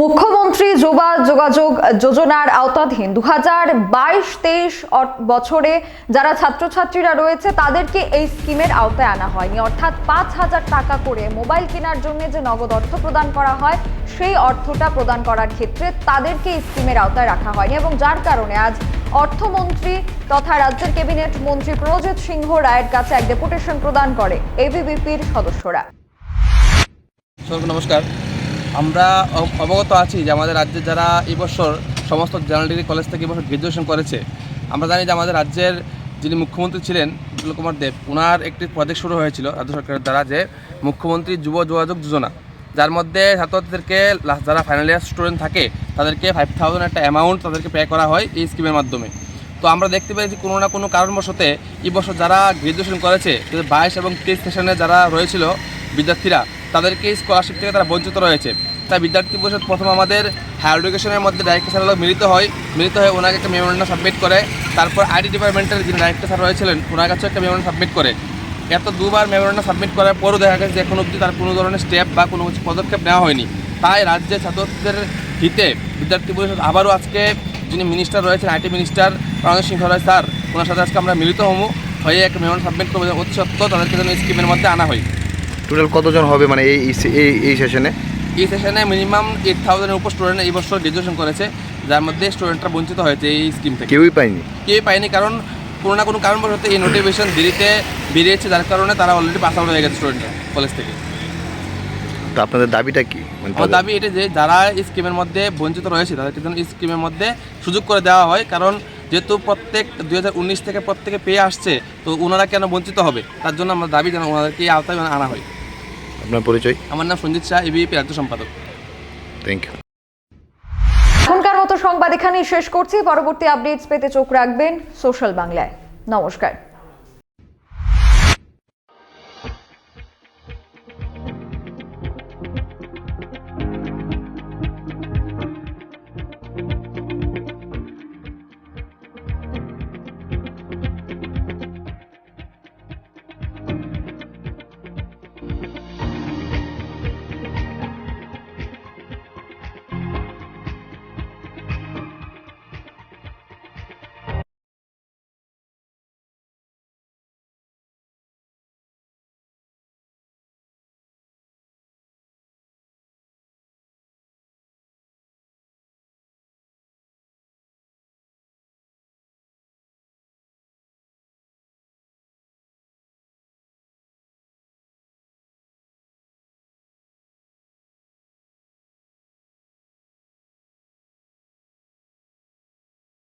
মুখ্যমন্ত্রী যুবা যোগাযোগ যোজনার আওতাধীন দু হাজার বাইশ তেইশ বছরে যারা ছাত্রছাত্রীরা রয়েছে, তাদেরকে এই স্কিমের আওতায় আনা হয়নি। অর্থাৎ পাঁচ হাজার টাকা করে মোবাইল কেনার জন্য যে নগদ অর্থ প্রদান করা হয়, সেই অর্থটা প্রদান করার ক্ষেত্রে তাদেরকে এই স্কিমের আওতায় রাখা হয়নি এবং যার কারণে আজ অর্থমন্ত্রী তথা রাজ্যের ক্যাবিনেট মন্ত্রী প্রজিত সিংহ রায়ের কাছে এক ডেপুটেশন প্রদান করে এবিভিপির সদস্যরা। নমস্কার। আমরা অবগত আছি যে আমাদের রাজ্যে যারা এই বছর সমস্ত জেনারেল ডিগ্রি কলেজ থেকে এবছর গ্র্যাজুয়েশন করেছে, আমরা জানি যে আমাদের রাজ্যের যিনি মুখ্যমন্ত্রী ছিলেন বিপ্লব কুমার দেব ওনার একটি প্রজেক্ট শুরু হয়েছিল রাজ্য সরকারের দ্বারা যে মুখ্যমন্ত্রী যুব যোগাযোগ যোজনা। যার মধ্যে ছাত্রছাত্রীদেরকে যারা ফাইনাল ইয়ার স্টুডেন্ট থাকে, তাদেরকে ফাইভ থাউজেন্ড একটা অ্যামাউন্ট তাদেরকে পে করা হয় এই স্কিমের মাধ্যমে। তো আমরা দেখতে পেয়েছি কোনো না কোনো কারণবশতে এই বছর যারা গ্র্যাজুয়েশন করেছে বাইশ এবং তেইশ সেশনে যারা রয়েছিল বিদ্যার্থীরা তাদেরকে স্কলারশিপ থেকে তারা বঞ্চিত রয়েছে। তাই বিদ্যার্থী পরিষদ প্রথম আমাদের হায়ার এডুকেশনের মধ্যে ডাইরেক্টর স্যার মিলিত হয়। মিলিত হয়ে ওনাকে একটা মেমোরেন্ডাম সাবমিট করে। তারপর আইডি ডিপার্টমেন্টের যিনি ডাইরেক্টর স্যার রয়েছিলেন, ওনার কাছেও একটা মেমোরেন্ডাম সাবমিট করে। এত দুবার মেমোরেন্ডাম সাবমিট করার পরও দেখা গেছে যে এখন অবধি তার কোনো ধরনের স্টেপ বা কোনো কিছু পদক্ষেপ নেওয়া হয়নি। তাই রাজ্যের ছাত্রছাত্রীদের হিতে বিদ্যার্থী পরিষদ আবারও আজকে যিনি মিনিস্টার রয়েছেন IT minister Ranjit Sinha Roy sir, ওনার সাথে আজকে আমরা মিলিত হব। হয়ে একটা মেমোরেন্ডাম সাবমিট করব অতি সত্ত্বেও তাদেরকে যেন স্কিমের মধ্যে আনা হয়। টোটাল কতজন হবে মানে এই এই- এই সেশনে এই সেশনে মিনিমাম এইট থাউজেন্ডের উপর স্টুডেন্ট এই বছর গ্রাজুয়েশন করেছে যার মধ্যে স্টুডেন্টরা বঞ্চিত হয়েছে এই স্কিম থেকে। কেউই পায়নি? কেউই পায়নি কারণ কোনো না কোনো কারণবশত এই নোটিফিকেশন দেরিতে বেরিয়েছে যার কারণে তারা অলরেডি পাস আউট হয়ে গেছে স্টুডেন্টরা কলেজ থেকে। তো আপনাদের দাবিটা কি? মানে আমার দাবি এটা যে যারা এই স্কিমের মধ্যে বঞ্চিত রয়েছে তাদেরকে যেন এই স্কিমের মধ্যে সুযোগ করে দেওয়া হয় কারণ যেহেতু প্রত্যেক দু হাজার উনিশ থেকে প্রত্যেকে পেয়ে আসছে তো ওনারা কেন বঞ্চিত হবে? তার জন্য আমরা দাবি যেন ওনাদেরকে আওতায় আনা হয়। আপনার পরিচয়? আমার নাম সঞ্জিত শাহ এবিপি রাজ্য সম্পাদক। থ্যাংক ইউ এখনকার মতো সংবাদ এখানেই শেষ করছি। পরবর্তী আপডেটস পেতে চোখ রাখবেন সোশ্যাল বাংলায়। নমস্কার।